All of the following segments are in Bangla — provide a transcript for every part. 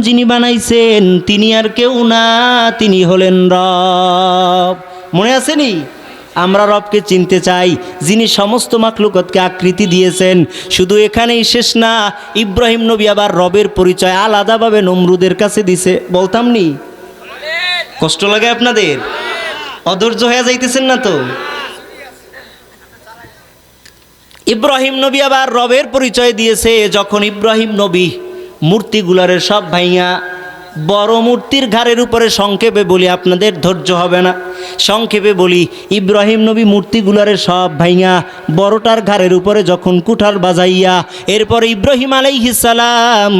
যিনি বানাইছেন, তিনি আর কেউ না, তিনি হলেন রব। মনে আছেনি আমরা রবকে চিনতে চাই, যিনি সমস্ত মাকলুকতকে আকৃতি দিয়েছেন। শুধু এখানেই শেষ না, ইব্রাহিম নবী আবার রবের পরিচয় আলাদাভাবে নমরুদের কাছে দিছে। বলতাম নি? কষ্ট লাগে আপনাদের? অধৈর্য হয়ে যাইতেছেন না তো? ইব্রাহিম নবী আবার রবের পরিচয় দিয়েছে, যখন ইব্রাহিম নবী মূর্তিগুলারের সব ভাইয়া বড় মূর্তির ঘাড়ের উপরে সংক্ষেপে বলি, আপনাদের ধৈর্য হবে না। সংক্ষেপে বলি, ইব্রাহিম নবী মূর্তিগুলারে সব ভাইয়া বড়টার ঘাড়ের উপরে যখন কুঠার বাজাইয়া, এরপর ইব্রাহিম আলাইহিসালাম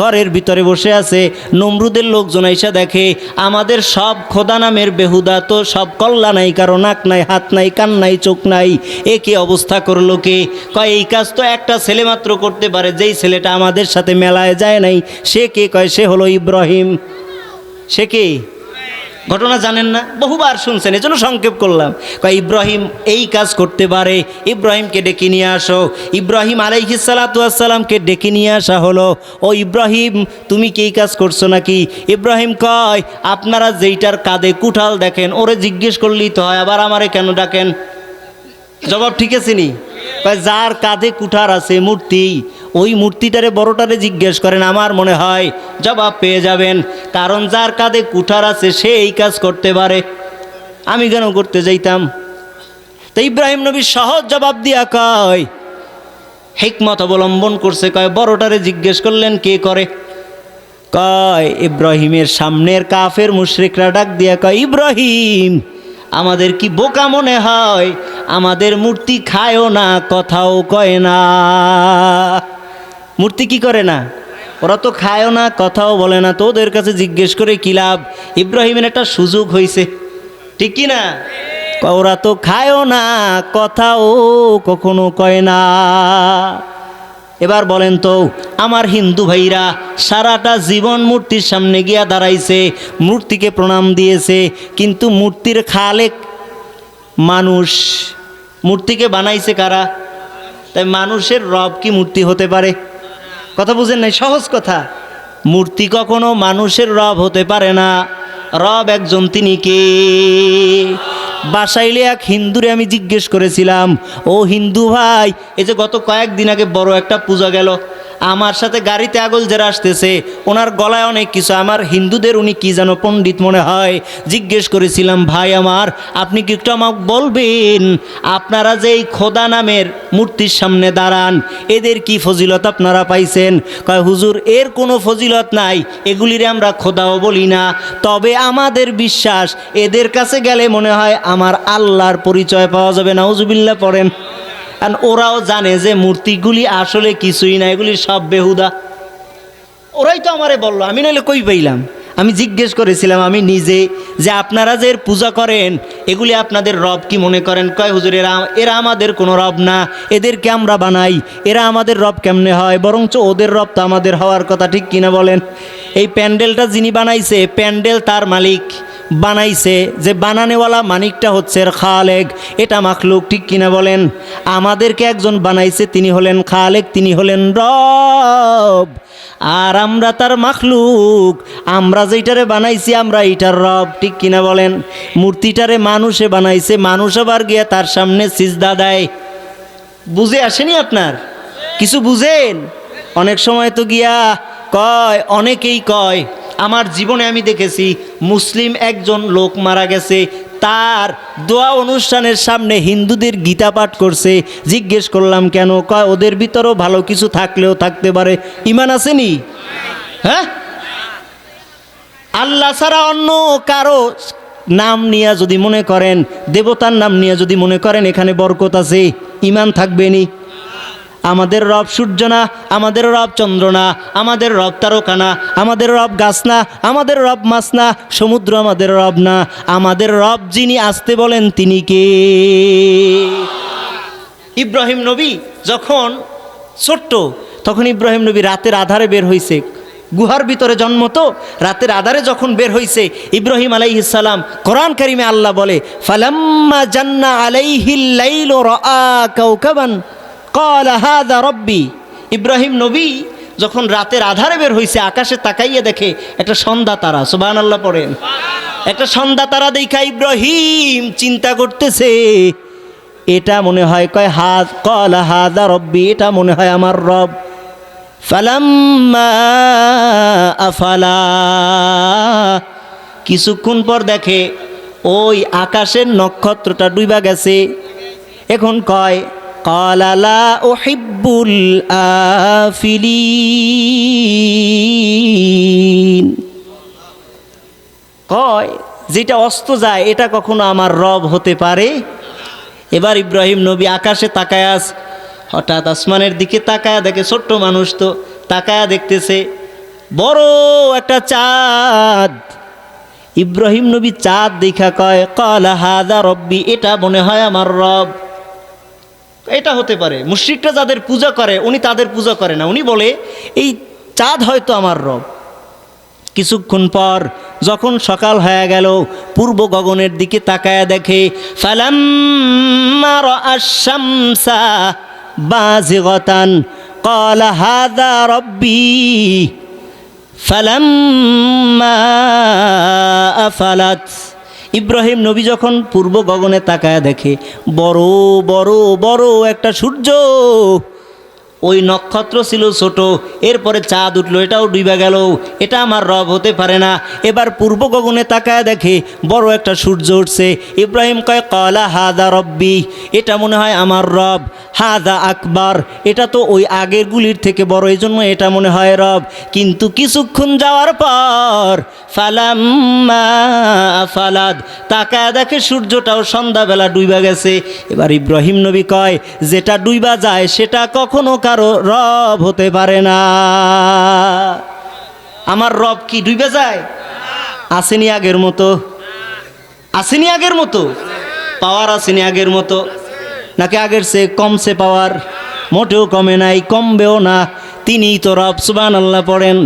ঘরের ভিতরে বসে আছে, নমরুদের লোকজন এসে দেখে, আমাদের সব খোদা নামের বেহুদা তো সব কল্লা নাই, কারও নাক নাই, হাত নাই, কান নাই, চোখ নাই, এ অবস্থা করল কে? কয়, এই কাজ তো একটা ছেলে মাত্র করতে পারে, যেই ছেলেটা আমাদের সাথে মেলায় যায় নাই, সে কে? কয়, সে হলো ইব্রাহিম। সে কে? ঘটনা জানেন না? বহুবার শুনছেন, এজন্য সংক্ষেপ করলাম। কয়, ইব্রাহিম এই কাজ করতে পারে। ইব্রাহিমকে ডেকে নিয়ে আসো। ইব্রাহিম আলাইহিসালাতামকে ডেকে নিয়ে আসা হলো। ও ইব্রাহিম, তুমি কি কাজ করছ নাকি? ইব্রাহিম কয়, আপনারা যেইটার কাঁধে কুঠাল দেখেন, ওরে জিজ্ঞেস করলেই তো হয়, আবার আমারে কেন ডাকেন? জবাব ঠিক আছে নি? যার কাঁধে কুঠার আছে, মূর্তি ওই মূর্তিটারে বড়টারে জিজ্ঞেস করেন, আমার মনে হয় জবাব পেয়ে যাবেন, কারণ যার কাঁধে কুঠার আছে, সে এই কাজ করতে পারে। আমি কেন করতে যাইতাম? তো ইব্রাহিম নবী সহজ জবাব দিয়া কয়, হিকমত অবলম্বন করছে। কয়, বড়টারে জিজ্ঞেস করলেন, কে করে? কয়, ইব্রাহিমের সামনের কাফের মুশরিকরা ডাক দিয়া কয়, ইব্রাহিম, আমাদের কি বোকা মনে হয়? আমাদের মূর্তি খায়ও না, কথাও কয় না। মূর্তি কি করে না? ওরা তো খায়ও না, কথাও বলে না। তো ওদের কাছে জিজ্ঞেস করে কি লাভ? ইব্রাহিমের একটা সুযোগ হয়েছে ঠিক কি না? ওরা তো খায়ও না, কথাও কখনো কয় না। এবার বলেন তো, আমার হিন্দু ভাইরা, সারাটা জীবন মূর্তির সামনে গিয়া দাঁড়াইছে, মূর্তিকে প্রণাম দিয়েছে, কিন্তু মূর্তির খালেক মানুষ, মূর্তিকে বানাইছে কারা? তাই মানুষের রব কি মূর্তি হতে পারে? কথা বুঝেন নাই? সহজ কথা। মূর্তি কখনো মানুষের রব হতে পারে না। রব একজন তিনি কে? বাসাইলে এক হিন্দুরে আমি জিজ্ঞেস করেছিলাম, ও হিন্দু ভাই, এই যে গত কয়েকদিন আগে বড় একটা পূজা গেল আমার সাথে গাড়িতে আগল যারা আসতেছে, ওনার গলায় অনেক কিছু। আমার হিন্দুদের উনি কি যেন পণ্ডিত মনে হয়। জিজ্ঞেস করেছিলাম, ভাই আমার, আপনি কি একটু আমাকে বলবেন? আপনারা যে এই খোদা নামের মূর্তির সামনে দাঁড়ান, এদের কি ফজিলত আপনারা পাইছেন? কয়, হুজুর, এর কোনো ফজিলত নাই। এগুলিরে আমরা খোদাও বলি না। তবে আমাদের বিশ্বাস, এদের কাছে গেলে মনে হয় আমার আল্লাহর পরিচয় পাওয়া যাবে। নাউজুবিল্লাহ, পড়েন। কারণ ওরাও জানে যে মূর্তিগুলি আসলে কিছুই না, এগুলি সব বেহুদা। ওরাই তো আমারে বলল, আমি নইলে কই পাইলাম? আমি জিজ্ঞেস করেছিলাম, আমি নিজে, যে আপনারা যে এর পূজা করেন, এগুলি আপনাদের রব কি মনে করেন? কয়, হুজুর, এরা এরা আমাদের কোনো রব না, এদেরকে আমরা বানাই, এরা আমাদের রব কেমনে হয়? বরঞ্চ ওদের রব তো আমাদের হওয়ার কথা, ঠিক কিনা বলেন? এই প্যান্ডেলটা যিনি বানাইছে, প্যান্ডেল তার মালিক। বানাইছে, যে বানানেওয়ালা মানিকটা হচ্ছে খালেক। এটা মাখলুক ঠিক কিনা বলেন? আমাদেরকে একজন বানাইছে, তিনি হলেন খালেক, তিনি হলেন রব। আর আমরা তার মাখলুক। আমরা যেইটারে বানাইছি, আমরা এইটার রব, ঠিক কিনা বলেন? মূর্তিটারে মানুষে বানাইছে, মানুষ আবার গিয়া তার সামনে সিজদা দেয়। বুঝে আসেনি আপনার? কিছু বুঝেন? অনেক সময় তো গিয়া কয়, অনেকেই কয় আমার জীবনে আমি দেখেছি মুসলিম একজন লোক মারা গেছে। তার দোয়া অনুষ্ঠানের সামনে হিন্দুদের গীতা পাঠ করছে। জিজ্ঞেস করলাম, কেন? কয়, ওদের ভিতরেও ভালো কিছু থাকলেও থাকতে পারে। ইমান আসেনি? হ্যাঁ? আল্লাহ ছাড়া অন্য কারও নাম নিয়ে যদি মনে করেন, দেবতার নাম নিয়ে যদি মনে করেন, এখানে বরকত আছে। ইমান থাকবে নি আমাদের রব সূর্য না আমাদের রব চন্দ্র না আমাদের রব তারকা না আমাদের রব গাছ না আমাদের রব মাছ না সমুদ্র আমাদের রব না আমাদের রব যিনি আসতে বলেন তিনি কে? ইব্রাহিম নবী যখন ছোট্ট, তখন ইব্রাহিম নবী রাতের আধারে বের হইছে। গুহার ভিতরে জন্ম তো, রাতের আধারে যখন বের হইছে, ইব্রাহিম আলাইহিসালাম কোরআন কারিমে আল্লাহ বলে, ফালাম্মা জান্না আলাইহিল লাইল রাআ রব্বি। ইব্রাহিম নবী যখন রাতের আধারে বের হয়েছে আকাশে তাকাইয়ে দেখে একটা সন্ধ্যা তারা সুবাহ আল্লাহ পড়েন। একটা সন্ধ্যা তারা দেখা ইব্রাহিম চিন্তা করতেছে, এটা মনে হয় কয় হাত কল হাদা রব্বি, এটা মনে হয় আমার রব। ফালাম্মা আফালা। কিছুক্ষণ পর দেখে, ওই আকাশের নক্ষত্রটা ডুইবা গেছে। এখন কয় কলালা ও হিব্বুল আফিলিন কয়, যেটা অস্ত যায়, এটা কখনো আমার রব হতে পারে? এবার ইব্রাহিম নবী আকাশে তাকায় আস, হঠাৎ আসমানের দিকে তাকায়া দেখে ছোট্ট মানুষ তো তাকায়া দেখতেছে, বড় একটা চাঁদ। ইব্রাহিম নবী চাঁদ দেখা কয়, কল হাদা রব্বি, এটা মনে হয় আমার রব। এটা হতে পারে মুশ্রিকরা যাদের পূজা করে উনি তাদের পূজা করে না উনি বলে এই চাঁদ হয়তো আমার রব কিছুক্ষণ পর যখন সকাল হয়ে গেল পূর্ব গগনের দিকে তাকায়া দেখে ফালাম্মা রাআশ-শামসা বাযিগাতান قال هذا ربي ফালাম্মা আফালাত ইব্রাহিম নবী যখন পূর্ব গগনে তাকায় দেখে বড় বড় বড় একটা সূর্য। ওই নক্ষত্র ছিল ছোট, এরপরে চাঁদ উঠল, এটাও ডুবে গেল, এটা আমার রব হতে পারে না। এবার পূর্ব গগনে তাকায় দেখে বড় একটা সূর্য উঠছে। ইব্রাহিম কয়, কলা হাদা রব্বি এটা মনে হয় আমার রব। হাদা আকবার, এটা তো ওই আগের গুলির থেকে বড় এই জন্য এটা মনে হয় রব। কিন্তু কিছুক্ষণ যাওয়ার পর ফালাম্মা ফালাদ, তাকায় দেখে সূর্যটাও সন্ধ্যাবেলা ডুইবা গেছে। এবার ইব্রাহিম নবী কয়, যেটা ডুইবা যায়, সেটা কখনো কারও রব হতে পারে না। আমার রব কি ডুবে যায়? আসেনি আগের মতো। আসেনি আগের মতো। পাওয়ার আসেনি আগের মতো। নাকি আগের সে কমছে পাওয়ার? মোটেও কমে নাই, কমবেও না। তিনিই তো রব সুবান আল্লাহ পড়েন।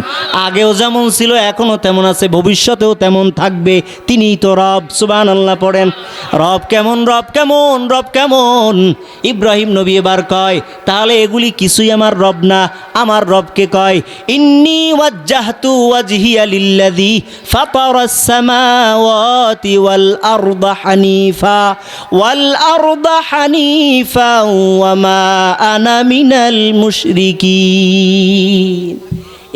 আগেও যেমন ছিল, এখনও তেমন আছে, ভবিষ্যতেও তেমন থাকবে। তিনিই তো রব সুবান আল্লাহ পড়েন। রব কেমন রব কেমন রব কেমন? ইব্রাহিম নবী এবার কয়, তাহলে এগুলি কিছুই আমার রব না, আমার রবকে কয়, ইন্নি ওয়াজ্জাহতু ওয়াজহিয়া লিল্লাযী ফাতারাস সামাওয়াতি ওয়াল আরদা হানিফা, ওয়াল আরদা হানিফা ওয়া মা আনা মিনাল মুশরিকিন।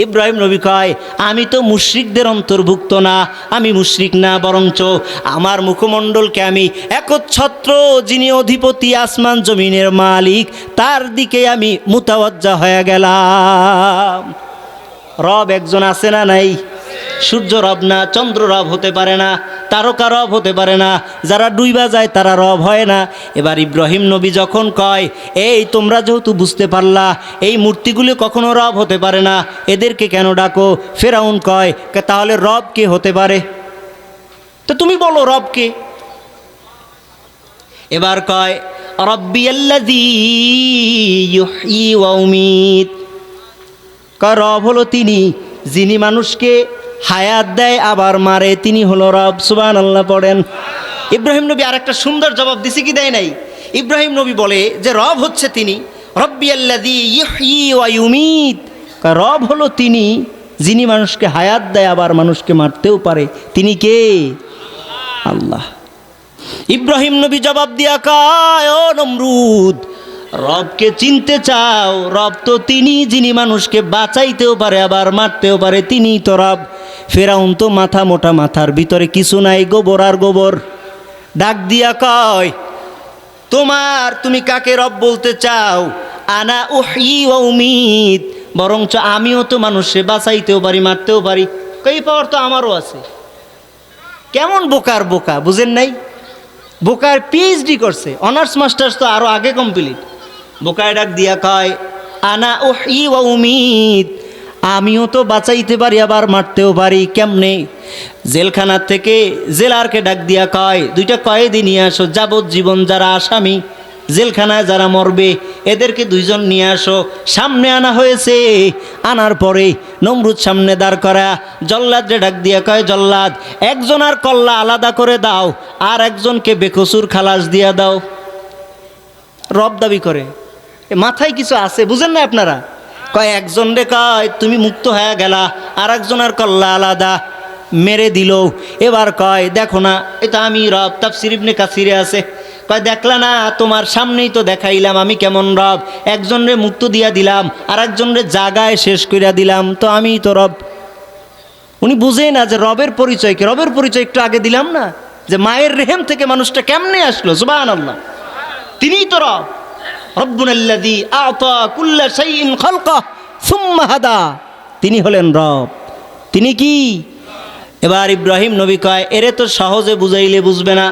ইব্রাহিম নবী কয়, আমি তো মুশরিকদের অন্তর্ভুক্ত না, আমি মুশরিক না, বরঞ্চ আমার মুখমণ্ডলকে আমি একচ্ছত্র যিনি অধিপতি আসমান জমিনের মালিক, তার দিকে আমি মুতাবজ্জা হয়ে গেলাম। রব একজন আছে না নাই? সূর্য রব না, চন্দ্র রব হতে পারে না, তারকা রব হতে পারে না, যারা ডুইবা যায় তারা রব হয় না। এবার ইব্রাহিম নবী যখন কয়, এই তোমরা যেহেতু বুঝতে পারলা, এই মূর্তিগুলি কখনো রব হতে পারে না, এদেরকে কেন ডাকো? ফেরাউন কয় তাহলে রব কে হতে পারে? তো তুমি বলো রব কে? এবার কয়, রব্বি কয়, রব হলো তিনি, যিনি মানুষকে হায়াত দেয়, আবার মারে। তিনি হলো রব। সুবান আল্লাহ পড়েন। ইব্রাহিম নবী আর একটা সুন্দর জবাব দিছে কি দেয় নাই? ইব্রাহিম নবী বলে যে, রব হচ্ছে তিনি। রব্বি আল্লাদি ইউমীত। রব হলো তিনি যিনি মানুষকে হায়াত দেয়, আবার মানুষকে মারতেও পারে। তিনি কে? আল্লাহ। ইব্রাহিম নবী জবাব দিয়া কয় নমরুদ, রবকে চিনতে চাও। রব তো তিনি যিনি মানুষকে বাঁচাইতেও পারে, আবার মারতেও পারে। তিনি তো রব। ফেরাউন তো মাথা মোটা মাথার, ভিতরে কিছু নাই, গোবর আর গোবর। ডাক দিয়া কয়, তোমার তুমি কাকে রব বলতে চাও? আনা উমিদ বরঞ্চ আমিও তো মানুষে, বাঁচাইতেও পারি, মারতেও পারি। কই পাওয়ার তো আমারও আছে। কেমন বোকার বোকা, বুঝেন নাই? বোকার পিএইচডি করছে, অনার্স মাস্টার্স তো আরও আগে কমপ্লিট বোকায় ডাক দিয়া কয়, আনা ওহি উমিদ আমিও তো বাঁচাইতে পারি, আবার মারতেও পারি, কেমনে? জেলখানার থেকে জেলারকে ডাক দিয়া কয়, দুইটা কয়েদি নিয়ে আসো, যাবজ্জীবন যারা আসামি। জেলখানায় যারা মরবে, এদেরকে দুইজন নিয়ে আসো। সামনে আনা হয়েছে, আনার পরে নমরুদ সামনে দাঁড় করা। জল্লাদরে ডাক দিয়া কয়, জল্লাদ, একজন আর কল্লা আলাদা করে দাও, আর একজনকে বেকসুর খালাস দিয়া দাও। রব দাবি করে মাথায় কিছু আছে, বুঝেন না আপনারা? কয়, একজন রে কয়, তুমি মুক্ত হয়ে গেলা আর একজন একজনের কল্লা আলাদা, মেরে দিল। এবার কয়, দেখো না, এটা আমি রব, তাফসির ইবনে কাসিরে আছে। কয়, দেখলা না, তোমার সামনেই তো দেখাইলাম, আমি কেমন রব একজনরে মুক্ত দিয়া দিলাম আর একজনরে জাগায় শেষ করিয়া দিলাম, তো আমি তো রব। উনি বুঝেই না যে রবের পরিচয় কি, রবের পরিচয় একটু আগে দিলাম না, যে মায়ের রেহেম থেকে মানুষটা কেমনে আসলো সুবাহ আল্লাহ তিনিই তো রব। কুল্লা সুম্মা তিনি হলেন রব। তিনি কি? এবার ইব্রাহিম নবী কয়, এরে তো সহজে বুঝাইলে বুঝবে না।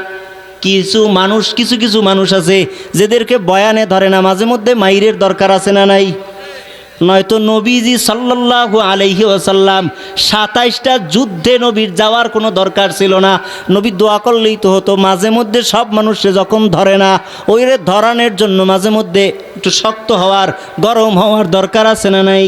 কিছু মানুষ, কিছু কিছু মানুষ আছে, যেদেরকে বয়ানে ধরে না, মাঝে মধ্যে মাইরের দরকার আছে না নাই? নয়তো নবীজি সাল্লাল্লাহু আলহি ওসাল্লাম সাতাইশটা যুদ্ধে নবীর যাওয়ার কোনো দরকার ছিল না। নবী দোয়া করলেই তো হতো, মাঝে মধ্যে সব মানুষে যখন ধরে না ওই রে ধরানোর জন্য মাঝে মধ্যে একটু শক্ত হওয়ার, গরম হওয়ার দরকার আছে না নাই?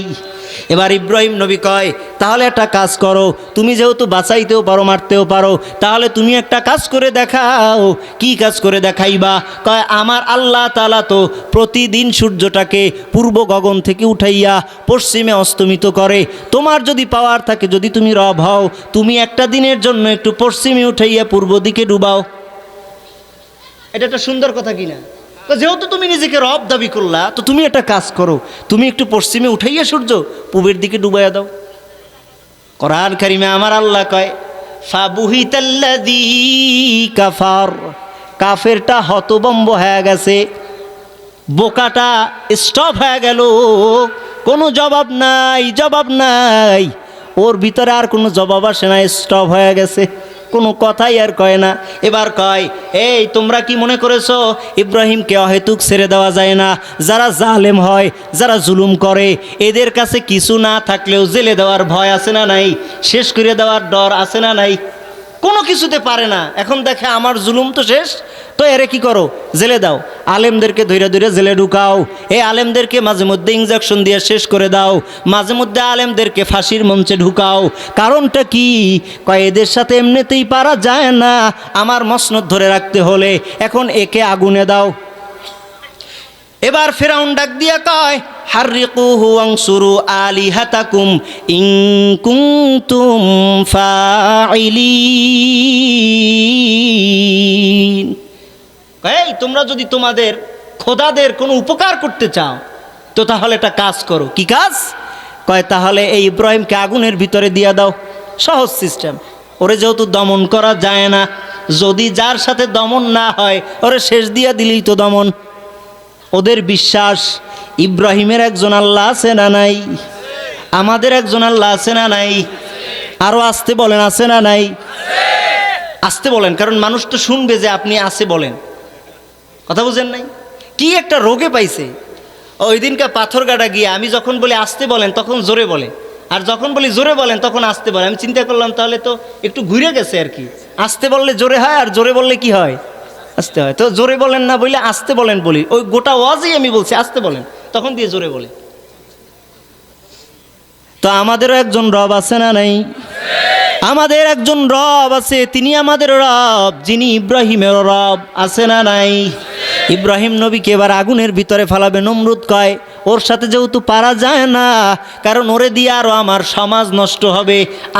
এবার ইব্রাহিম নবী কয়, তাহলে একটা কাজ করো, তুমি যেহেতু বাঁচাইতেও পারো, মারতেও পারো, তাহলে তুমি একটা কাজ করে দেখাও। কি কাজ করে দেখাইবা? কয়, আমার আল্লাহ তালা তো প্রতিদিন সূর্যটাকে পূর্ব গগন থেকে উঠাইয়া পশ্চিমে অস্তমিত করে। তোমার যদি পাওয়ার থাকে, যদি তুমি রব হও, তুমি একটা দিনের জন্য একটু পশ্চিমে উঠাইয়া পূর্ব দিকে ডুবাও। এটা একটা সুন্দর কথা কিনা? যেহেতু তুমি নিজেকে রব দাবি করলা, তো তুমি একটা কাজ করো। তুমি একটু পশ্চিমে উঠাইয়া সূর্য, পূবের দিকে ডুবাইয়া দাও। কোরআন কারিমে আমার আল্লাহ কয়, ফাবুহিতাল্লাযী কাফার। কাফেরটা হতবম্ব হয়ে গেছে। বোকাটা স্টপ হয়ে গেল। কোনো জবাব নাই জবাব নাই। ওর ভিতরে আর কোনো জবাব আসে না স্টপ হয়ে গেছে। কোনো কথাই আর কয় না। এবার কয়, এই, তোমরা কি মনে করেছ ইব্রাহিমকে অহেতুক ছেড়ে দেওয়া যায় না? যারা জালেম হয়, যারা জুলুম করে, এদের কাছে কিছু না থাকলেও জেলে দেওয়ার ভয় আছে না নাই? শেষ করে দেওয়ার ডর আছে না নাই? কোনো কিছুতে পারে না। এখন দেখে আমার জুলুম তো শেষ, তো এরে কি করো? জেলে দাও। আলেমদেরকে ধৈরে ধৈরে জেলে ঢুকাও। এই আলেমদেরকে মাঝে মধ্যে ইঞ্জেকশন দিয়ে শেষ করে দাও। মাঝে মধ্যে আলেমদেরকে ফাঁসির মঞ্চে ঢুকাও। কারণটা কি? কয়, এদের সাথে এমনিতেই পারা যায় না। আমার মসনদ ধরে রাখতে হলে এখন একে আগুনে দাও। এবার ফেরাউন ডাক দিয়া কয় হারিকুহু আনসুরু আলিহাতাকুম ইন কুনতুম ফাইলিন এই, তোমরা যদি তোমাদের খোদাদের কোনো উপকার করতে চাও, তো তাহলে একটা কাজ করো। কি কাজ? কয়, তাহলে এই ইব্রাহিমকে আগুনের ভিতরে দিয়া দাও। সহজ সিস্টেম। ওরে যেহেতু দমন করা যায় না, যদি যার সাথে দমন না হয়, ওরে শেষ দিয়া দিলেই তো দমন। ওদের বিশ্বাস, ইব্রাহিমের একজন আল্লাহ আছে না নাই? আমাদের একজন আল্লাহ আছে না নাই? আরও আসতে বলেন, আছে না নাই? আসতে বলেন, কারণ মানুষ তো শুনবে যে আপনি আছে বলেন। কথা বুঝেন নাই? কি একটা রোগে পাইছে। ওই দিনকার পাথর গাটা গিয়ে আমি যখন বলি আসতে বলেন, তখন জোরে বলে। আর যখন বলি জোরে বলেন, তখন আসতে বলে। আমি চিন্তা করলাম তাহলে তো একটু ঘুরে গেছে আর কি। আসতে বললে জোরে হয়, আর জোরে বললে কি হয়? আসতে হয়। তো জোরে বলেন না বলে আসতে বলেন বলি। ওই গোটা ওয়াজই আমি বলছি, আসতে বলেন। তখন দিয়ে জোরে বলে। তো আমাদেরও একজন রব আছে না নাই? আমাদের একজন রব আছে, তিনি আমাদের রব, যিনি ইব্রাহিমের রব আছে না নাই? ইব্রাহিম নবীকে এবার আগুনের ভিতরে ফালাবে, নমরুদ কয় ওর সাথে যেহেতু পারা যায় না, কারণ ওরে দিয়ে আরও আমার সমাজ নষ্ট হবে।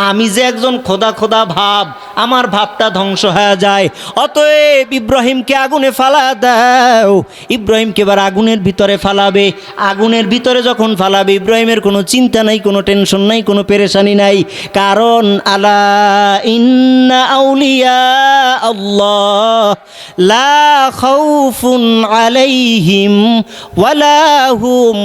আমি যে একজন খোদা খোদা ভাব, আমার ভাবটা ধ্বংস হয়ে যায়। অতএব ইব্রাহিমকে আগুনে ফালা দাও। ইব্রাহিমকে এবার আগুনের ভিতরে ফালাবে। আগুনের ভিতরে যখন ফালাবে, ইব্রাহিমের কোনো চিন্তা নাই, কোনো টেনশন নাই, কোনো পেরেশানি নাই। কারণ আলা ইন্না আউলিয়া আল্লাহ, লা খাউফুন আলাইহিম ওয়ালা হুম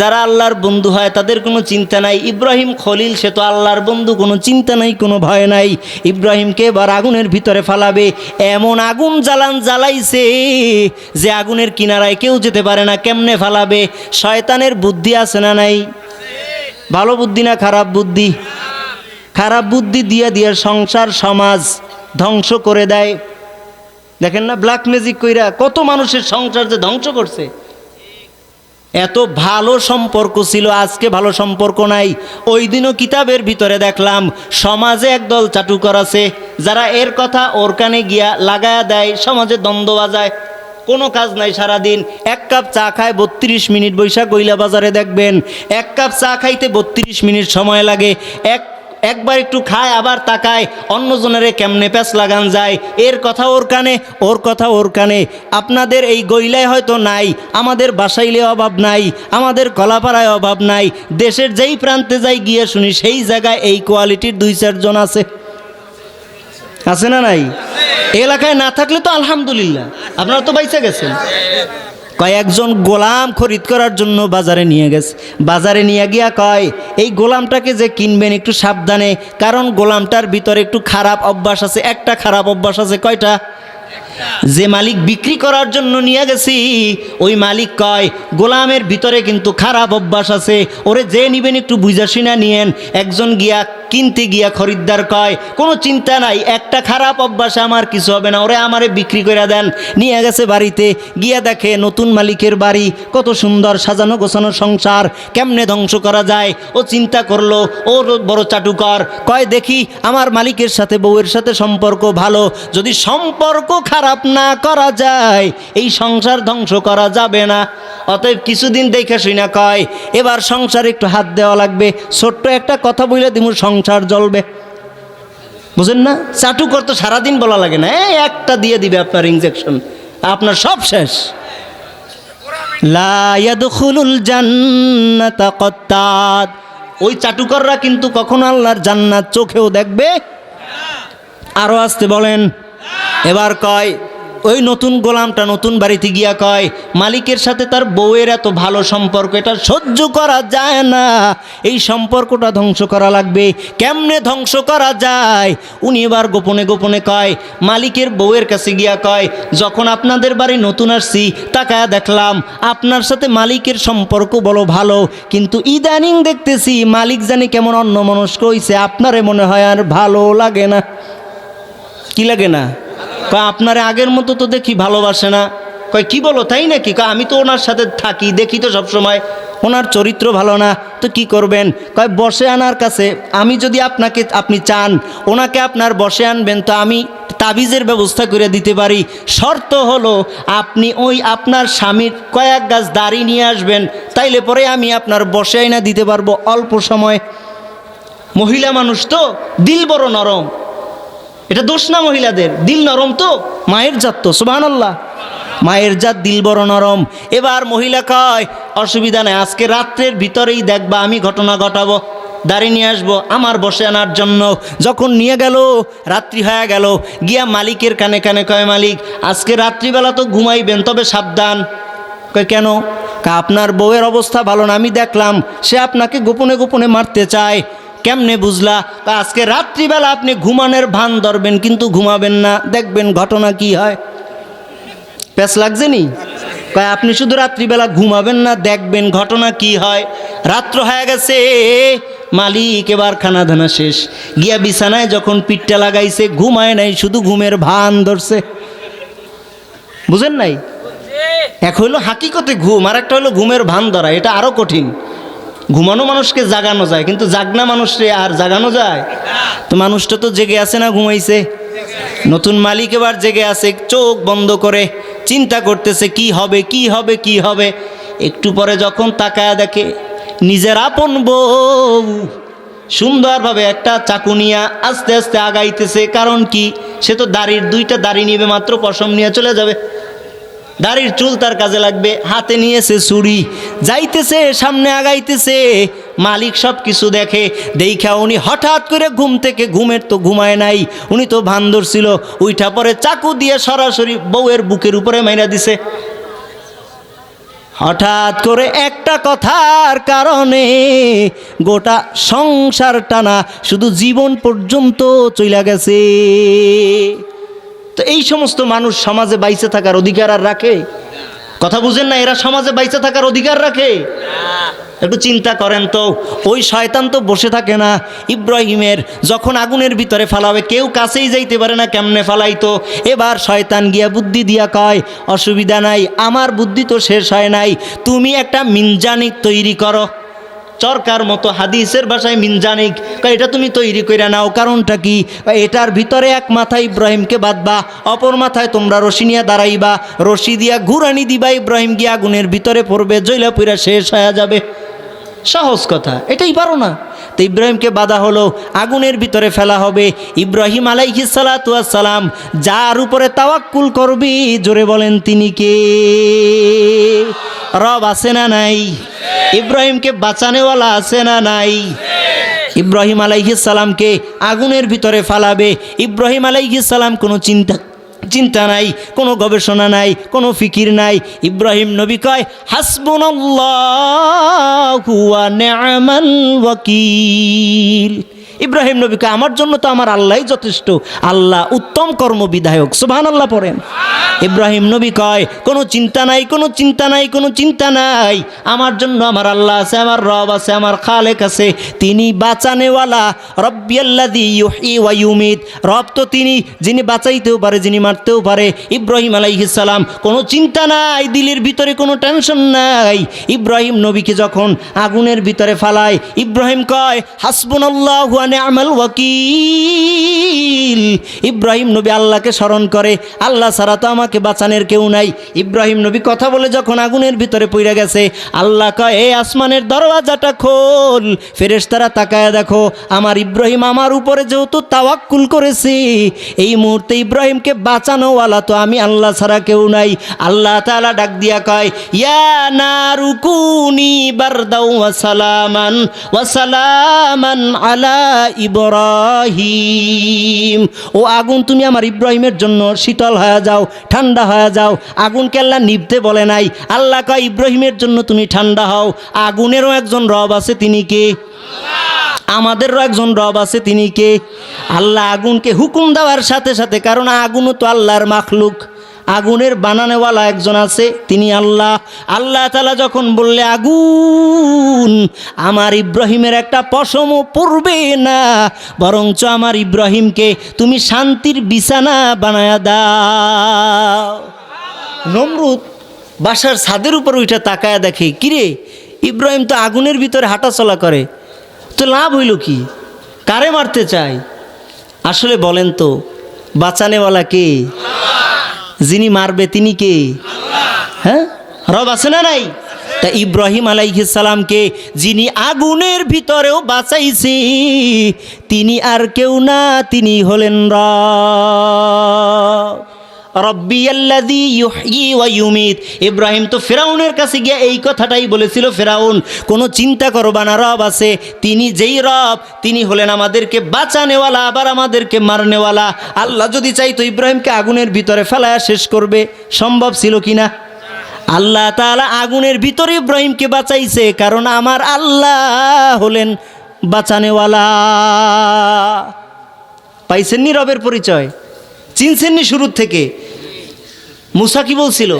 যারা আল্লাহর বন্ধু হয়, তাদের কোনো চিন্তা নাই। ইব্রাহিম খলিল, সে তো আল্লাহর বন্ধু, কোনো চিন্তা নাই, কোনো ভয় নাই। ইব্রাহিমকে এবার আগুনের ভিতরে ফালাবে। এমন আগুন জ্বালান জ্বালাইছে যে আগুনের কিনারায় কেউ যেতে পারে না। কেমনে ফালাবে? শয়তানের বুদ্ধি আছে না নাই? ভালো বুদ্ধি না খারাপ বুদ্ধি? খারাপ বুদ্ধি দিয়ে দিয়া সংসার, সমাজ ধ্বংস করে দেয়। দেখেন না ব্ল্যাক ম্যাজিক কইরা কত মানুষের সংসার যে ধ্বংস করছে। এত ভালো সম্পর্ক ছিল, আজকে ভালো সম্পর্ক নাই। ওই দিনও কিতাবের ভিতরে দেখলাম, সমাজে একদল চাটুকর আছে, যারা এর কথা ওর কানে গিয়া লাগায়া দেয়, সমাজে দ্বন্দ্ব বাজায়। কোনো কাজ নাই সারাদিন, এক কাপ চা খায় বত্রিশ মিনিট বৈশাখ গইলা বাজারে দেখবেন, এক কাপ চা খাইতে বত্রিশ মিনিট সময় লাগে, এক একবার একটু খায়, আবার তাকায়, অন্যজনেরে কেমনে প্যাঁচ লাগান যায়? এর কথা ওর কানে, ওর কথা ওর কানে। আপনাদের এই গইলায় হয়তো নাই, আমাদের বাসাইলে অভাব নাই, আমাদের কলাপাড়ায় অভাব নাই। দেশের যেই প্রান্তে যাই গিয়ে শুনি, সেই জায়গায় এই কোয়ালিটির দুই চারজন আছে। আছে না নাই? এলাকায় না থাকলে তো আলহামদুলিল্লাহ। আপনারা তো বাইসে গেছেন। কয়েকজন গোলাম খরিদ করার জন্য বাজারে নিয়ে গেছে। বাজারে নিয়ে গিয়া কয়, এই গোলামটাকে যে কিনবেন একটু সাবধানে, কারণ গোলামটার ভিতরে একটু খারাপ অভ্যাস আছে, একটা খারাপ অভ্যাস আছে, কয়টা? যে মালিক বিক্রি করার জন্য নিয়ে গেছি, ওই মালিক কয়, গোলামের ভিতরে কিন্তু খারাপ অভ্যাস আছে, ওরে যে নিবেন একটু বুঝা শুনা নিয়েন। একজন গিয়া কিনতে গিয়া খরিদ্দার কয়, কোনো চিন্তা নাই, একটা খারাপ অভ্যাস আমার কিছু হবে না, ওরে আমারে বিক্রি করে দেন। নিয়ে গেছে বাড়িতে, গিয়া দেখে নতুন মালিকের বাড়ি, কত সুন্দর সাজানো গোছানো সংসার, কেমনে ধ্বংস করা যায়, ও চিন্তা করল ওর বড় চাটুকর, কয়, দেখি, আমার মালিকের সাথে, বউয়ের সাথে সম্পর্ক ভালো, যদি সম্পর্ক খারাপ না করা যায়, এই সংসার ধ্বংস করা যাবে না। অতএব কিছুদিন দেখে শুই না কয়, এবার সংসার একটু হাত দেওয়া লাগবে, ছোট্ট একটা কথা বলে দিমু, সংসার জ্বলবে। বুঝেন না? চাটুকর তো সারাদিন বলা লাগে না একটা দিয়ে দিবে আপনার ইঞ্জেকশন আপনার সব শেষ। ওই চাটুকররা কিন্তু কখনো আল্লাহর জান্নাত চোখেও দেখবে। আরও আসতে বলেন এবার কয়, ওই নতুন গোলামটা নতুন বাড়িতে গিয়া কয়, মালিকের সাথে তার বউয়ের এত ভালো সম্পর্ক, এটা সহ্য করা যায় না। এই সম্পর্কটা ধ্বংস করা লাগবে। কেমনে ধ্বংস করা যায়? উনি এবার গোপনে গোপনে কয়, মালিকের বউয়ের কাছে গিয়া কয়, যখন আপনাদের বাড়ি নতুন আসছি, তাকায়া দেখলাম, আপনার সাথে মালিকের সম্পর্ক বলো ভালো, কিন্তু ইদানিং দেখতেছি মালিক জানি কেমন অন্য মনস্ক হইছে, আপনারে মনে হয় আর ভালো লাগে না। কি লাগে না? কয়, আপনারে আগের মতো তো দেখি ভালোবাসে না। কয়, কি বলো, তাই নাকি? কয়, আমি তো ওনার সাথে থাকি, দেখি তো সবসময়। ওনার চরিত্র ভালো না, তো কি করবেন? কয়, বসে আনার কাছে, আমি যদি আপনাকে, আপনি চান, ওনাকে আপনার বসে আনবেন, তো আমি তাবিজের ব্যবস্থা করে দিতে পারি। শর্ত হলো, আপনি ওই আপনার স্বামীর কয়েক গাছ দাড়ি নিয়ে আসবেন, তাইলে পরে আমি আপনার বসে আইনা দিতে পারব অল্প সময়। মহিলা মানুষ তো, দিল বড় নরম। এটা দোষ না মহিলাদের? দিল নরম তো? মায়ের জাত তো সুবাহ আল্লাহ মায়ের জাত, দিল বড় নরম। এবার মহিলা কয়, অসুবিধা নেই, আজকে রাত্রের ভিতরেই দেখবা আমি ঘটনা ঘটাবো। দাঁড়িয়ে নিয়ে আসব, আমার বসে আনার জন্য। যখন নিয়ে গেল, রাত্রি হয়ে গেল, গিয়া মালিকের কানে কানে কয়, মালিক, আজকে রাত্রিবেলা তো ঘুমাইবেন, তবে সাবধান। কয়, কেন? আপনার বউয়ের অবস্থা ভালো না, আমি দেখলাম, সে আপনাকে গোপনে গোপনে মারতে চায়। কেমনে বুঝলা? আজকে রাত্রিবেলা আপনি ঘুমানোর ভান ধরবেন, কিন্তু ঘুমাবেন না। দেখবেন ঘটনা কি হয়। প্যাস লাগছে নি? কয়, আপনি শুধু রাত্রিবেলা ঘুমাবেন না, দেখবেন ঘটনা কি হয়। রাত্র হয়ে গেছে, মালিক এবার খানা ধানা শেষ। গিয়া বিছানায় যখন পিঠটা লাগাইছে, ঘুমায় নাই, শুধু ঘুমের ভান ধরছে। বুঝেন নাই? এক হইল হাকিকতে ঘুম আর একটা হলো ঘুমের ভান ধরা, এটা আরও কঠিন। ঘুমানো মানুষকে জাগানো যায়, কিন্তু জাগনা মানুষরে আর জাগানো যায়? তো মানুষটা তো জেগে আছে না, ঘুমাইছে? নতুন মালিক এবার জেগে আছে, চোখ বন্ধ করে চিন্তা করতেছে, কি হবে কি হবে কি হবে? একটু পরে যখন তাকায়া দেখে, নিজের আপন বউ। সুন্দরভাবে একটা চাকু নিয়ে আস্তে আস্তে আগাইতেছে, কারণ কি? সে তো দাড়ির দুইটা দাড়ি নিবে, মাত্র পশম নিয়ে চলে যাবে। দাড়ির চুল তার কাজে লাগবে, হাতে নিয়েছে চুরি যাইতেছে, সামনে আগাইতেছে। মালিক সব কিছু দেখে দেখা উনি হঠাৎ করে ঘুম থেকে ঘুমের তো ঘুমায় নাই, উনি তো ভান ধরছিল উইঠা পরে চাকু দিয়ে সরাসরি বউয়ের বুকের উপরে মাইরা দিছে। হঠাৎ করে একটা কথার কারণে গোটা সংসার টানা শুধু জীবন পর্যন্ত চইলা গেছে। তো এই সমস্ত মানুষ সমাজে বাইসে থাকার অধিকার আর রাখে? কথা বুঝেন না, এরা সমাজে বাইসে থাকার অধিকার রাখে? একটু চিন্তা করেন তো, ওই শয়তান তো বসে থাকে না। ইব্রাহিমের যখন আগুনের ভিতরে ফালাবে, কেউ কাছেই যাইতে পারে না, কেমনে ফালাইতো? এবার শয়তান গিয়া বুদ্ধি দিয়া কয়, অসুবিধা নাই, আমার বুদ্ধি তো শেষ হয় নাই। তুমি একটা মিনজানিক তৈরি করো। চরকার মতো হাদিসের ভাষায় মিনজানিক এটা তুমি তৈরি করে নাও, কারণটা কি? এটার ভিতরে এক মাথায় ইব্রাহিমকে বাঁধবা, অপর মাথায় তোমরা রশি নিয়ে দাঁড়াইবা, রশি দিয়া ঘুরানি দিবা, ইব্রাহিম গিয়া আগুনের ভিতরে পড়বে জৈলা পুরা শেষ হয়ে যাবে। সাহস কথা, এটাই পারো না। তো ইব্রাহিমকে বাধা হলো, আগুনের ভিতরে ফেলা হবে। ইব্রাহিম আলাইহি সালাম যার উপরে তাওয়াক্কুল করবি, জোরে বলেন তিনি কে? রব আছে না নাই? ইব্রাহিমকে বাঁচানেওয়ালা আছে না নাই? ইব্রাহিম আলাইহিস সালামকে আগুনের ভিতরে ফালাবে। ইব্রাহিম আলাইহিস সালাম কোনো চিন্তা চিন্তা নাই কোনো গবেষণা নাই কোনো ফিকির নাই। ইব্রাহিম নবী কয় হাসবুন ওয়াকিল। ইব্রাহিম নবী কয় আমার জন্য তো আমার আল্লাহই যথেষ্ট। আল্লাহ উত্তম কর্মবিধায়ক। সুবহানাল্লাহ পড়েন। ইব্রাহিম নবী কয়, কোনো চিন্তা নাই, কোনো চিন্তা নাই, কোনো চিন্তা নাই। আমার জন্য আমার আল্লাহ আছে, আমার রব আছে, আমার খালেক আছে। তিনি বাঁচানেওয়ালা। রব্বিয়াল্লাদি ইউহি ওয়া ইউমিত। রব তো তিনি, যিনি বাঁচাইতেও পারে, যিনি মারতেও পারে। ইব্রাহিম আলাইহিস সালাম, কোনো চিন্তা নাই, দিলের ভিতরে কোনো টেনশন নাই। ইব্রাহিম নবীকে যখন আগুনের ভিতরে ফালায়, ইব্রাহিম কয়, হাসবুনাল্লাহু ওয়া নি'মাল ওয়াকিল। ইব্রাহিম নবী আল্লাহকে স্মরণ করে, আল্লাহ ছাড়া তো আমাকে বাঁচানোর কেউ নাই। ইব্রাহিম নবী কথা বলে যখন আগুনের ভিতরে পড়ে গেছে, আল্লাহ কয়, এই আসমানের দরওয়াজাটা খোল, ফেরেশতারা তাকায় দেখো, আমার ইব্রাহিম আমার উপরে যেহেতু তাওয়াক্কুল করেছে, এই মুহূর্তে ইব্রাহিমকে বাঁচানোওয়ালা তো আমি আল্লাহ ছাড়া কেউ নাই। আল্লাহ তাআলা ডাক দিয়া কয়, ইয়া বারদাও ওয়া সালামান ওয়া সালামান আলা ইব্রাহিম। ও আগুন তুমি আমার ইব্রাহিমের জন্য শীতল হয়ে যাও, ঠান্ডা হয়ে যাও। আগুন কেল্লা নিভতে বলে নাই। আল্লাহ কয়, ইব্রাহিমের জন্য তুমি ঠান্ডা হও। আগুনেরও একজন রব আছে, তিনি কে? আমাদেরও একজন রব আছে, তিনি কে? আল্লাহ আগুনকে হুকুম দেওয়ার সাথে সাথে, কারণ আগুনও তো আল্লাহর মাখলুক। আগুনের বানানেওয়ালা একজন আছে, তিনি আল্লাহ। আল্লাহ তালা যখন বললে, আগুন, আমার ইব্রাহিমের একটা পশমও পড়বে না, বরঞ্চ আমার ইব্রাহিমকে তুমি শান্তির বিছানা বানায়া দাও। নমরুদ বাসার ছাদের উপর উঠে তাকায় দেখে, কিরে, ইব্রাহিম তো আগুনের ভিতরে হাঁটাচলা করে, তো লাভ হইল কি? কারে মারতে চাই আসলে বলেন তো, বাঁচানেওয়ালা কে? যিনি মারবে তিনি কে? হ্যাঁ? রব আছে না নাই? তা ইব্রাহিম আলাইসালামকে সালামকে যিনি আগুনের ভিতরেও বাঁচাইছি, তিনি আর কেউ না, তিনি হলেন রব। ওয়া ইব্রাহিম তো ফেরাউনের কাছে গিয়ে এই কথাটাই বলেছিল, ফেরাউন, কোনো চিন্তা করবা না, রব আছে। তিনি যেই রব, তিনি হলেন আমাদেরকে বাঁচানেওয়ালা, আবার আমাদেরকে মারনেওয়ালা। আল্লাহ যদি চাইতো ইব্রাহিমকে আগুনের ভিতরে ফেলায়া শেষ করবে, সম্ভব ছিল কি না? আল্লাহ তাআলা আগুনের ভিতরে ইব্রাহিমকে বাঁচাইছে, কারণ আমার আল্লাহ হলেন বাঁচানেওয়ালা। পাইছেননি রবের পরিচয়? চিনছেননি শুরুর থেকে? মুসা কি বলছিল?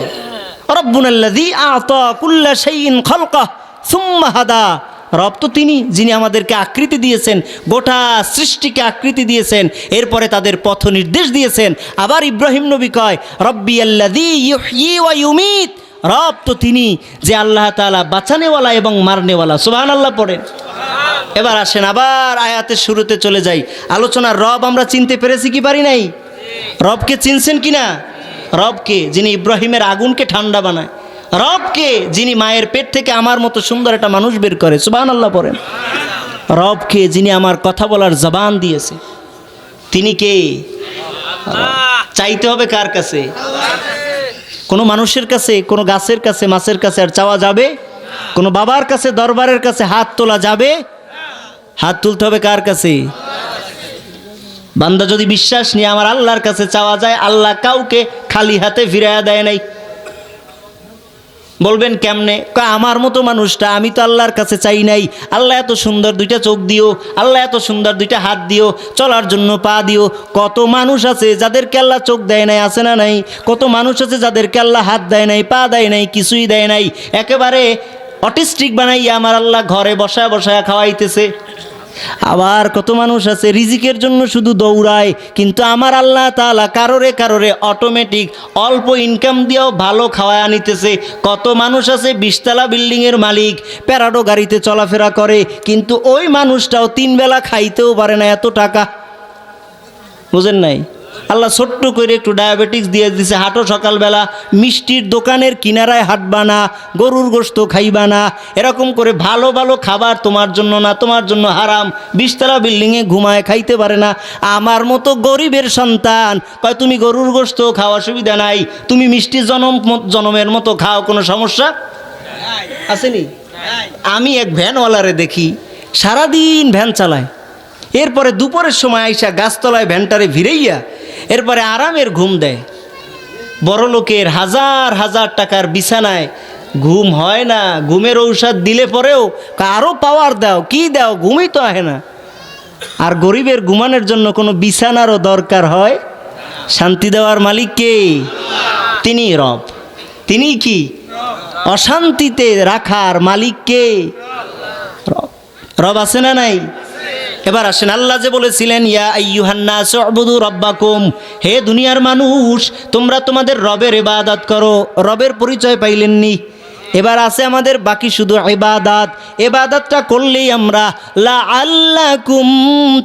রব তো তিনি, যিনি আমাদেরকে আকৃতি দিয়েছেন, গোটা সৃষ্টিকে আকৃতি দিয়েছেন, এরপরে তাদের পথ নির্দেশ দিয়েছেন। আবার ইব্রাহিম নবী কয় রব্বি ইউমিত। রব তো তিনি, যে আল্লাহ তাআলা বাঁচানেওয়ালা এবং মারনেওয়ালা। সুবহানাল্লাহ পড়েন। এবার আসেন, আবার আয়াতের শুরুতে চলে যাই। আলোচনার রব আমরা চিনতে পেরেছি কি পারি নাই? রবকে চিনছেন কি না? রবকে যিনি ইব্রাহিমের আগুনকে ঠান্ডা বানায়, রবকে যিনি মায়ের পেট থেকে আমার মতো সুন্দর একটা মানুষ বের করে সুবান আল্লাহ পড়েন। রবকে যিনি আমার কথা বলার জবান দিয়েছে, তিনি কে? চাইতে হবে কার কাছে? কোনো মানুষের কাছে, কোনো গাছের কাছে, মাছের কাছে আর চাওয়া যাবে? কোনো বাবার কাছে, দরবারের কাছে হাত তোলা যাবে? হাত তুলতে হবে কার কাছে? বান্দা যদি বিশ্বাস নিয়ে আমার আল্লাহর কাছে চাওয়া যায়, আল্লাহ কাউকে খালি হাতে ফিরাইয়া দেয় নাই। বলবেন কেমনে? আমার মতো মানুষটা আমি তো আল্লাহর কাছে চাই নাই। আল্লাহ এত সুন্দর দুইটা চোখ দিও, আল্লাহ এত সুন্দর দুইটা হাত দিও, চলার জন্য পা দিও। কত মানুষ আছে যাদেরকে আল্লাহ চোখ দেয় নাই, আছে না নাই? কত মানুষ আছে যাদেরকে আল্লাহ হাত দেয় নাই, পা দেয় নাই, কিছুই দেয় নাই? একেবারে অটিস্টিক বানাইয়া আমার আল্লাহ ঘরে বসায় বসায় খাওয়াইতেছে। আবার কত মানুষ আছে, রিজিকের জন্য শুধু দৌড়ায়, কিন্তু আমার আল্লাহ তালা কারোরে কারোরে অটোমেটিক অল্প ইনকাম দিয়েও ভালো খাওয়ায় আনিতেছে। কত মানুষ আছে, বিশতলা বিল্ডিংয়ের মালিক, প্যারাডো গাড়িতে চলাফেরা করে, কিন্তু ওই মানুষটাও তিন বেলা খাইতেও পারে না এত টাকা। বুঝেন নাই? আল্লাহ ছোট্ট করে একটু ডায়াবেটিক্স দিয়ে দিছে, হাঁটো সকালবেলা, মিষ্টির দোকানের কিনারায় হাঁটবা না, গরুর গোস্ত খাইবা না, এরকম করে ভালো ভালো খাবার তোমার জন্য না, তোমার জন্য হারাম, বিশতলা বিল্ডিংয়ে ঘুমায়, খাইতে পারে না। আমার মতো গরিবের সন্তান, কয়, তুমি গরুর গোস্ত খাওয়া সুবিধা নাই, তুমি মিষ্টি জনম, জনমের মতো খাও, কোনো সমস্যা? আসেনি? আমি এক ভ্যানওয়ালারে দেখি, সারাদিন ভ্যান চালায়। এরপরে দুপুরের সময় আইসা গাছতলায় ভ্যানটারে ভিড়াইয়া এরপরে আরামের ঘুম দেয়। বড় লোকের হাজার হাজার টাকার বিছানায় ঘুম হয় না, ঘুমের ঔষধ দিলে পরেও আরও পাওয়ার দাও, কি দাও, ঘুমই তো আহে না। আর গরিবের ঘুমানোর জন্য কোনো বিছানারও দরকার হয়? শান্তি দেওয়ার মালিক কে? তিনি রব। তিনি কি? অশান্তিতে রাখার মালিক কে? রব। রব আছে না নাই? এবার আসেন, আল্লাহ যে বলেছিলেন, ইয়া আইয়ুহান্না সবুদু রব্বাকুম হে দুনিয়ার মানুষ, তোমরা তোমাদের রবের ইবাদত করো, রবের পরিচয় পাইলেননি। এবার আছে আমাদের বাকি শুধু ইবাদাত। এবাদতটা করলেই আমরা লা আল্লাকুম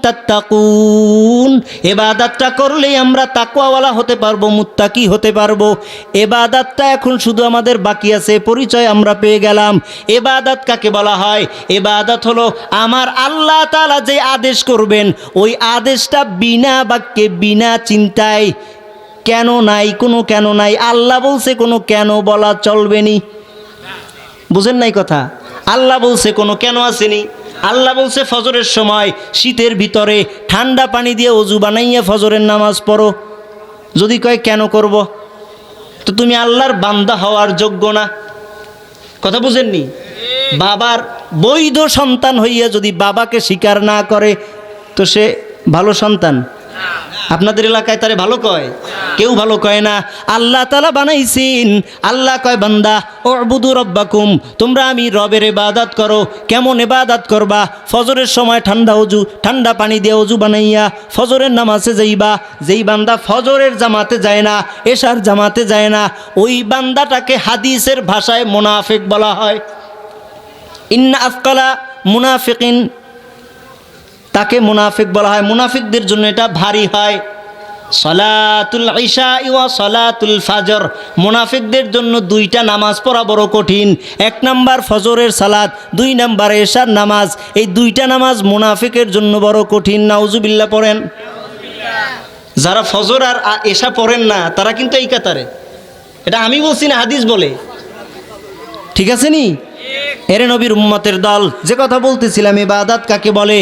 তাত্তাকুন। এবাদতটা করলেই আমরা তাকওয়াওয়ালা হতে পারব, মুত্তাকি হতে পারব। এবাদতটা এখন শুধু আমাদের বাকি আছে, পরিচয় আমরা পেয়ে গেলাম। এবাদত কাকে বলা হয়? এবাদত হলো আমার আল্লাহ তাআলা যে আদেশ করবেন, ওই আদেশটা বিনা বাক্যে, বিনা চিন্তায়। কেন নাই, কোনো কেন নাই, আল্লাহ বলছে কোনো কেন বলা চলবে নি। বুঝেন নাই কথা? আল্লাহ বলছে কোনো কেন আসেনি? আল্লাহ বলছে ফজরের সময় শীতের ভিতরে ঠান্ডা পানি দিয়ে অজু বানাইয়া ফজরের নামাজ পড়ো। যদি কয়, কেন করব? তো তুমি আল্লাহর বান্দা হওয়ার যোগ্য না। কথা বুঝেননি বাবার বৈধ সন্তান হইয়া যদি বাবাকে স্বীকার না করে, তো সে ভালো সন্তান। আপনাদের এলাকায় তারে ভালো কয়? কেউ ভালো কয় না। আল্লাহ তালা বানাইছেন। আল্লাহ কয়, বান্দা বুধু রব্বাকুম, তোমরা আমি রবের এবাদাত করো। কেমন এবাদাত করবা? ফজরের সময় ঠান্ডা অজু ঠান্ডা পানি দিয়ে অজু বানাইয়া ফজরের নামাজে যাইবা। যেই বান্দা ফজরের জামাতে যায় না, এশার জামাতে যায় না, ওই বান্দাটাকে হাদিসের ভাষায় মোনাফেক বলা হয়। ইন্না আফকালা মুনাফিকিন তাকে মুনাফিক বলা হয়। মুনাফিকদের জন্য এটা ভারী হয়। সলাতুল ঈশা ইওয়া সলাতুল ফাজর। মুনাফিকদের জন্য দুইটা নামাজ পড়া বড় কঠিন। এক নাম্বার ফজরের সালাত, দুই নাম্বার এশার নামাজ। এই দুইটা নামাজ মুনাফিকের জন্য বড় কঠিন। নাউজুবিল্লাহ, পড়েন। যারা ফজর আর এশা পড়েন না, তারা কিন্তু এই কাতারে। এটা আমি বলছি না, হাদিস বলে। ঠিক আছে নি? এরে নবীর উম্মতের দল। যে কথা বলতেছিলাম, ইবাদাত কাকে বলে?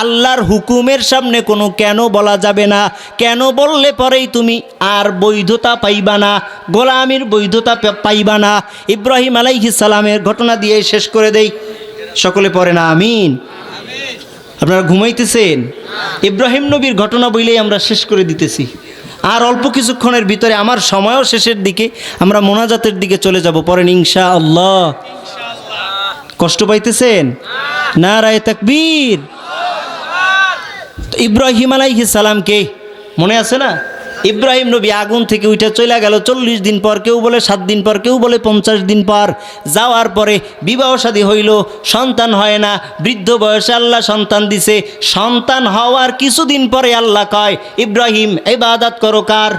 আল্লাহর হুকুমের সামনে কোনো কেন বলা যাবে না। কেন বললে পরেই তুমি আর বৈধতা পাইবা না, গোলামির বৈধতা পাইবা না। ইব্রাহিম সালামের ঘটনা দিয়ে শেষ করে দেই। সকলে পড়ে না, আমিন। আপনারা ঘুমাইতেছেন? ইব্রাহিম নবীর ঘটনা বইলেই আমরা শেষ করে দিতেছি। আর অল্প কিছুক্ষণের ভিতরে আমার সময়ও শেষের দিকে, আমরা মোনাজাতের দিকে চলে যাব। পরেন ইনশা আল্লাহ কষ্ট পাইতেছেন? না রায় তাকবীর। ইব্রাহিম আলাইহিস সালামকে মনে আছে না? ইব্রাহিম নবী আগুন থেকে উঠে চলে গেল, চল্লিশ দিন পর কেউ বলে সাত দিন পর, কেউ বলে পঞ্চাশ দিন পর। যাওয়ার পরে বিবাহ শাদী হইল, সন্তান হয় না, বৃদ্ধ বয়সে আল্লাহ সন্তান দিছে। সন্তান হওয়ার কিছুদিন পরে আল্লাহ কয়, ইব্রাহিম এবাদাত করো কার?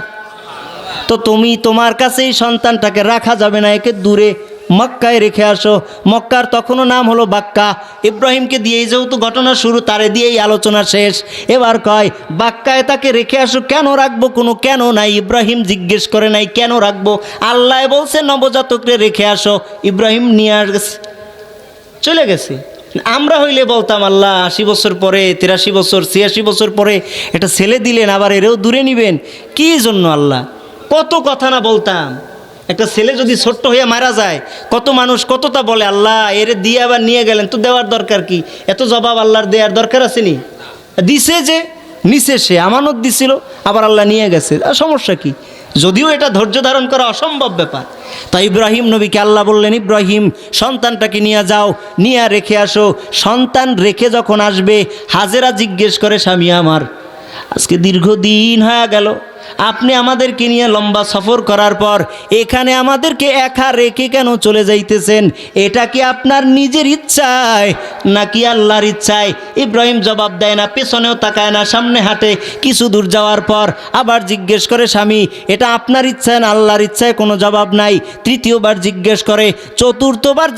তো তুমি তোমার কাছেই সন্তানটাকে রাখা যাবে না, একে দূরে মক্কায় রেখে আসো। মক্কার তখনও নাম হলো বাক্কা। ইব্রাহিমকে দিয়েই যেহেতু ঘটনা শুরু, তারে দিয়েই আলোচনা শেষ। এবার কয়, বাক্কায় তাকে রেখে আসো, কেন রাখব? কোনো কেন নাই। ইব্রাহিম জিজ্ঞেস করে নাই, কেন রাখব? আল্লাহ বলছে নবজাতকরে রেখে আসো। ইব্রাহিম নিয়ে আসছে চলে গেছে। আমরা হইলে বলতাম, আল্লাহ, আশি বছর পরে, তিরাশি বছর, ছিয়াশি বছর পরে এটা ছেলে দিলেন, আবার এরেও দূরে নিবেন। কি জন্য আল্লাহ? কত কথা না বলতাম। একটা ছেলে যদি ছোট্ট হয়ে মারা যায়, কত মানুষ কতটা বলে, আল্লাহ, এরে দিয়ে আবার নিয়ে গেলেন, তো দেওয়ার দরকার কি? এত জবাব আল্লাহর দেওয়ার দরকার আসেনি দিছে যে, নিছে সে, আমানত দিছিল, আবার আল্লাহ নিয়ে গেছে। আর সমস্যা কি? যদিও এটা ধৈর্য ধারণ করা অসম্ভব ব্যাপার। তাই ইব্রাহিম নবীকে আল্লাহ বললেন, ইব্রাহিম, সন্তানটাকে নিয়ে যাও, নিয়ে রেখে আসো। সন্তান রেখে যখন আসবে, হাজেরা জিজ্ঞেস করে, স্বামী আমার, আজকে দীর্ঘদিন হয়ে গেল আপনি আমাদেরকে নিয়ে লম্বা সফর করার পর এখানে আমাদেরকে একা রেখে কেন চলে যাইতেছেন? এটা কি আপনার নিজের ইচ্ছায়? নাকি আল্লাহর ইচ্ছায়? ইব্রাহিম জবাব দেয় না, পেছনেও তাকায় না, সামনে হাঁটে। কিছু দূর যাওয়ার পর আবার জিজ্ঞেস করে, স্বামী, এটা আপনার ইচ্ছায় না আল্লাহর ইচ্ছায় কোনো জবাব নাই? তৃতীয়বার জিজ্ঞেস করে, চতুর্থবার